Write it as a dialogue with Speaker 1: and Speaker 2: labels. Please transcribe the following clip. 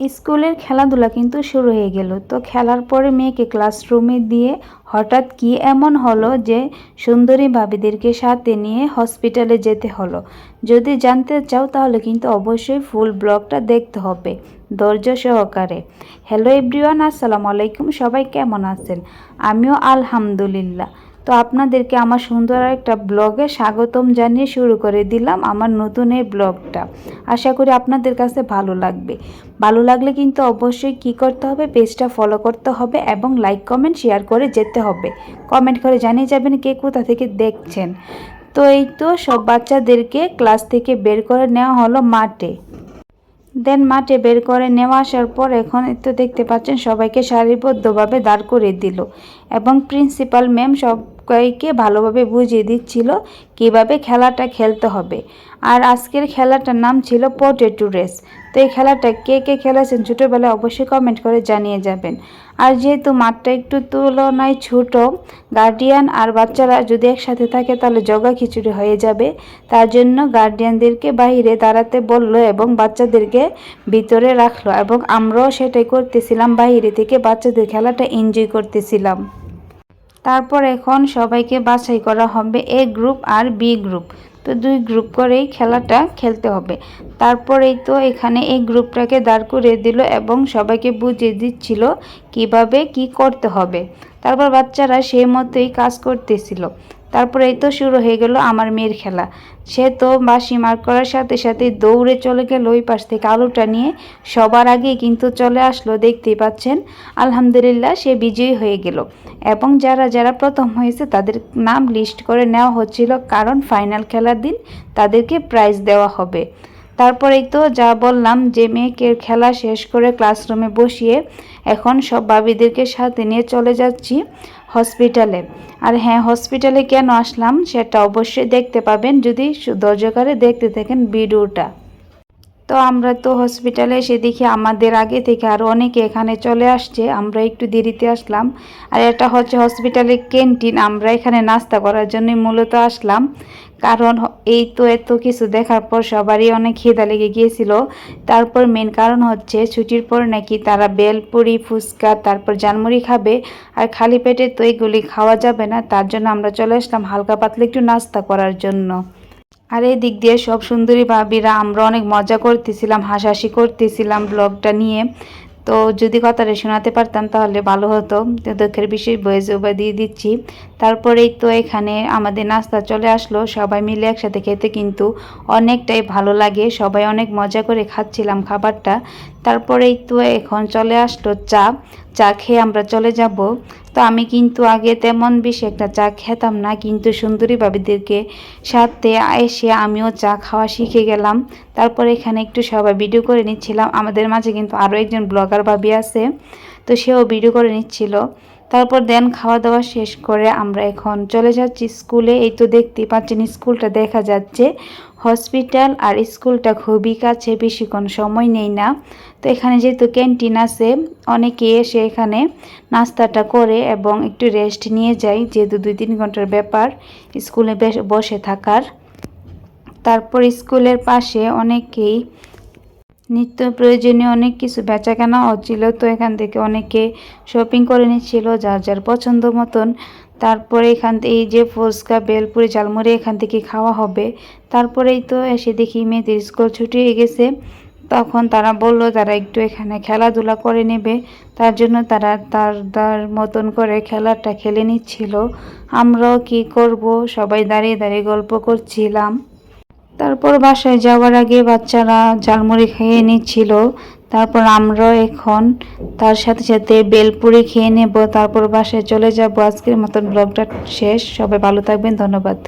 Speaker 1: স্কুলের খেলাধুলা কিন্তু শুরু হয়ে গেল। তো খেলার পরে মেয়েকে ক্লাসরুমে দিয়ে হঠাৎ কি এমন হলো যে সুন্দরী ভাবিদেরকে সাথে নিয়ে হসপিটালে যেতে হলো? যদি জানতে চাও তাহলে কিন্তু অবশ্যই ফুল ব্লগটা দেখতে হবে ধৈর্য সহকারে। হ্যালো এভরিওয়ান আসসালামু আলাইকুম, সবাই কেমন আছেন? আমিও আলহামদুলিল্লাহ। তো আপনাদেরকে আমার সুন্দর একটা ব্লগে স্বাগতম জানিয়ে শুরু করে দিলাম আমার নতুন এই ব্লগটা। আশা করি আপনাদের কাছে ভালো লাগবে। ভালো লাগলে কিন্তু অবশ্যই কি করতে হবে, পেজটা ফলো করতে হবে এবং লাইক কমেন্ট শেয়ার করে যেতে হবে। কমেন্ট করে জানিয়ে যাবেন কে কোথা থেকে দেখছেন। তো এই তো সব বাচ্চাদেরকে ক্লাস থেকে বের করে নেওয়া হলো মাঠে। দেন মাঠে বের করে নেওয়া আসার পর এখন তো দেখতে পাচ্ছেন সবাইকে সারিবদ্ধভাবে দাঁড় করে দিল। এবং প্রিন্সিপাল ম্যাম সবাইকে ভালোভাবে বুঝিয়ে দিচ্ছিল কীভাবে খেলাটা খেলতে হবে। আর আজকের খেলাটার নাম ছিল পটেটো রেস। তো এই খেলাটা কে কে খেলেছেন ছোটোবেলায় অবশ্যই কমেন্ট করে জানিয়ে যাবেন। আর যেহেতু মাঠটা একটু তুলনায় ছোট, গার্ডিয়ান আর বাচ্চারা যদি একসাথে থাকে তাহলে জগা খিচুড়ি হয়ে যাবে। তার জন্য গার্ডিয়ানদেরকে বাইরে দাঁড়াতে বলল এবং বাচ্চাদেরকে ভিতরে রাখল এবং আমরাও সেটাই করতেছিলাম, বাইরে থেকে বাচ্চাদের খেলাটা এনজয় করতেছিলাম। তারপর এখন সবাইকে বাছাই করা হবে এ গ্রুপ আর বি গ্রুপ। তো দুই গ্রুপ করেই খেলাটা খেলতে হবে। তারপরেই তো এখানে এই গ্রুপটাকে দাঁড় করিয়ে দিল এবং সবাইকে বুঝিয়ে দিচ্ছিল কীভাবে কি করতে হবে। তারপর বাচ্চারা সেই মতোই কাজ করতেছিল। তারপরে এই তো শুরু হয়ে গেল আমার মেয়ের খেলা। সে তো বাসি মার করার সাথে সাথে দৌড়ে চলে গেল ওই পাশ থেকে আলুটা নিয়ে। সবার আগে কিন্তু চলে আসলো, দেখতেই পাচ্ছেন। আলহামদুলিল্লাহ সে বিজয়ী হয়ে গেল। এবং যারা যারা প্রথম হয়েছে তাদের নাম লিস্ট করে নেওয়া হচ্ছিল, কারণ ফাইনাল খেলার দিন তাদেরকে প্রাইজ দেওয়া হবে। তারপরেই তো যা বললাম যে মেয়েকে খেলা শেষ করে ক্লাসরুমে বসিয়ে এখন সব বাবিদেরকে সাথে নিয়ে চলে যাচ্ছি হসপিটালে। আর হ্যাঁ হসপিটালে কেন আসলাম সেটা অবশ্যই দেখতে পাবেন যদি ধৈর্যকারে দেখতে থাকেন ভিডিওটা। তো আমরা তো হসপিটালে এসে দেখি আমাদের আগে থেকে আরও অনেকে এখানে চলে আসছে, আমরা একটু দেরিতে আসলাম। আর এটা হচ্ছে হসপিটালের ক্যান্টিন, আমরা এখানে নাস্তা করার জন্যই মূলত আসলাম। কারণ এই তো এত কিছু দেখার পর সবারই অনেক খিদা লেগে গিয়েছিল। তারপর মেন কারণ হচ্ছে ছুটির পর নাকি তারা বেলপুরি ফুচকা, তারপর জানমুড়ি খাবে। আর খালি পেটে তো এইগুলি খাওয়া যাবে না, তার জন্য আমরা চলে আসলাম হালকা পাতলা একটু নাস্তা করার জন্য। আর এই দিক দিয়ে সব সুন্দরী ভাবিরা, আমরা অনেক মজা করতেছিলাম, হাসাহাসি করতেছিলাম ব্লগটা নিয়ে। তো যদি কথাটা শোনাতে পারতাম তাহলে ভালো হতো। দুঃখের বিষয় বয়েজ উপায় দিয়ে দিচ্ছি। তারপরেই তো এখানে আমাদের নাস্তা চলে আসলো। সবাই মিলে একসাথে খেতে কিন্তু অনেকটাই ভালো লাগে। সবাই অনেক মজা করে খাচ্ছিলাম খাবারটা। তারপরেই তো এখন চলে আসলো চা। চা খেয়ে আমরা চলে যাব। তো আমি কিন্তু আগে তেমন বেশি একটা চা খেতাম না, কিন্তু সুন্দরী বাবিদেরকে সাথে এসে আমিও চা খাওয়া শিখে গেলাম। তারপর এখানে একটু সবাই ভিডিও করে নিচ্ছিলাম। আমাদের মাঝে কিন্তু আরও একজন ব্লগার বাবি আছে, তো সেও ভিডিও করে নিচ্ছিল। তারপর দেন খাওয়া দাওয়া শেষ করে আমরা এখন চলে যাচ্ছি স্কুলে। এই তো দেখতেই পাচ্ছেন স্কুলটা দেখা যাচ্ছে। হসপিটাল আর স্কুলটা খুবই কাছে, বেশিক্ষণ সময় নেই না। তো এখানে যেহেতু ক্যান্টিন আছে, অনেকে এসে এখানে নাস্তাটা করে এবং একটু রেস্ট নিয়ে যায়, যেহেতু দুই তিন ঘণ্টার ব্যাপার স্কুলে বসে থাকার। তারপর স্কুলের পাশে অনেকেই নিত্য প্রয়োজনীয় অনেক কিছু বেচা কেনা হচ্ছিল তো এখান থেকে অনেকে শপিং করে নিচ্ছিল যার যার পছন্দ মতন। তারপরে এখান এই যে ফুচকা, বেলপুরি, ঝালমুড়ি এখান থেকে খাওয়া হবে। তারপরেই তো এসে দেখি মেয়েদের স্কুল ছুটি হয়ে গেছে। তখন তারা বলল, তারা একটু এখানে খেলাধুলা করে নেবে। তার জন্য তারা তার তার মতন করে খেলাটা খেলে নিচ্ছিল। আমরাও কি করব? সবাই দাঁড়িয়ে দাঁড়িয়ে গল্প করছিলাম। তারপর বাসায় যাওয়ার আগে বাচ্চারা ঝালমুড়ি খেয়ে নিচ্ছিল। তারপর আমরা এখন তার সাথে সাথে বেলপুরি খেয়ে নেব। তারপর বাসায় চলে যাব। আজকের মতন ব্লগটা শেষ। সবাই ভালো থাকবেন। ধন্যবাদ।